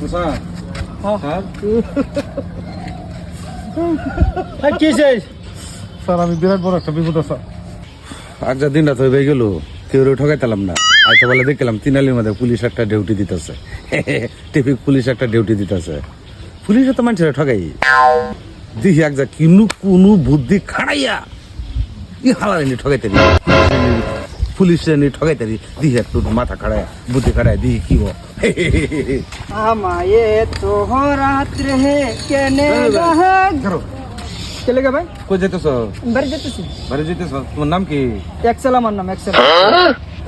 Sir sir sir আমি বিরাট বড় একটা বিপদ আছে। আর যা দিন রাত হয়ে গেল কেউ ঠকাইতালাম না। আইতে বলে দেখলাম তিনালির মধ্যে পুলিশ একটা ডিউটি দিতেছে। ট্রাফিক পুলিশ একটা ডিউটি দিতেছে। পুলিশে তো মানুষের ঠকাই। দেখি এক যা কিনু কুনু বুদ্ধি খাড়াইয়া। ই হালানি ঠকাইতে দি পুলিশ নি ঠকাইতে দিহি একটু মাথা খাড়ায় বুদ্ধি খাড়ায় দিহি কি আমায়ে তো রাত রে কেনে চলে গে ভাই? কই যেতেছ বাড়ি যেতেছি বাড়ি যেতেছ তোমার নাম কি? এক্সেল আমার নাম এক্সেল।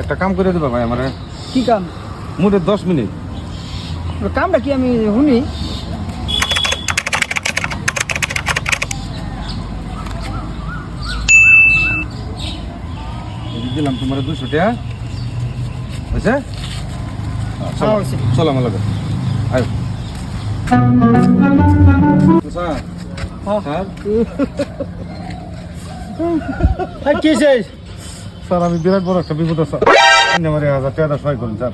একটা কাম করে দেবা ভাই আমার। কি কাম? মোটে দশ মিনিট। কামটা কি আমি শুনি? দিলাম তোমার দুশো টাকা। বুঝছে? হ্যাঁ, হয়েছে। চলো আমার লগে। আয়। স্যার। স্যার। স্যার আমি বিরাট বড় একটা বিপদ আপনি আমার এক হাজার টাকা সহায় করুন স্যার।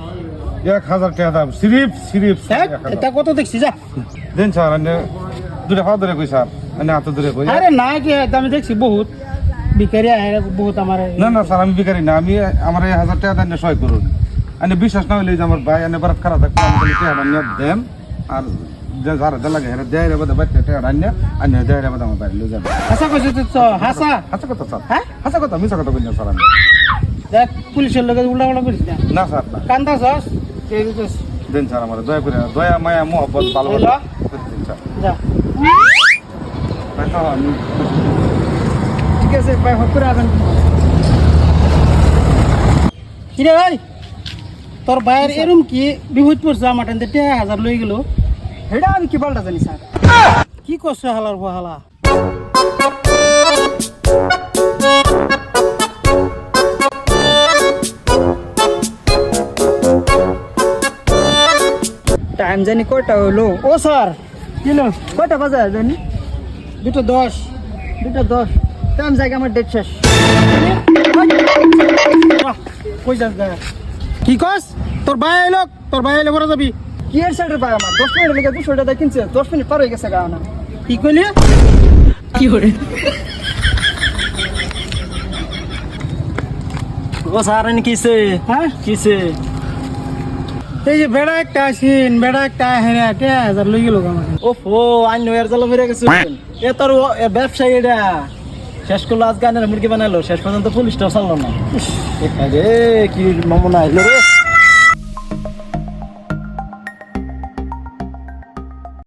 এক হাজার টাকা দাম। সিরিপ সিরিপ। এটা কত দেখছি যা। দেন স্যার আপনি দুটা হাত ধরে কই স্যার? আপনি হাত ধরে কই। আরে না কি আমি দেখছি বহুত। ভিকারি আহে বহুত আমার না না স্যার আমি বিকারি না। আমি আমার এই হাজার টাকা দেন সহায় করুন। আপনি বিশ্বাস না হইলে যে আমার ভাই এনে বারাত খারাপ থাকবে আমি খালি টাকা নিয়ে দেন আর যে যারা যা লাগে হেরা দেয় রে বাদে বাচ্চা টাকা আনিয়া আনিয়া দেয় রে বাদে আমার বাড়ি লয়ে যাবে। হাসা কইছে তো হাসা। হাসা কথা স্যার। হ্যাঁ? হাসা কথা মিশা কথা বলছেন স্যার আমি। দেখ পুলিশের লোকে উল্টা উল্টা করিস না। না স্যার। না কান্দা সস দেন স্যার আমার দয়া করে দয়া মায়া মোহব্বত ভালোবাসা। করে দিন স্যার। যা। আমি ঠিক আছে ভাই হট করে আবেন। কিরে ভাই তোর ভাইয়ের এরম কি? বিভূত পড়ছে আমার টানতে টেহা হাজার লই গেল। সেটা আমি কি পাল্টা জানি স্যার? কি করছে হালার হালা? টাইম জানি কয়টা হলো? ও স্যার কিলো কয়টা বাজে জানি? দুটো দশ দুটো দশ। টাইম জায়গা আমার ডেট শেষ। কই যাস কি কস? তোর ভাই এলো তোর ভাই এলো বড় যাবি। কি এর সাইডের ভাই আমার? দশ মিনিট লেগে দুশো টাকা কিনছে দশ মিনিট পার হয়ে গেছে গা না কি কইলি? ও সারানি কিসে হ্যাঁ? কিসে এই যে বেড়া একটা আসিন বেড়া একটা হেরে কে হাজার লই গেল আমাকে। ও আইন এর জালো মেরে গেছে। এ তোর এ ব্যবসায়ী এটা। শেষ করল, আজকে আনার মুরগি বানালো শেষ পর্যন্ত পুলিশটাও চাললো না। রে কি মামুনা আইলো রে।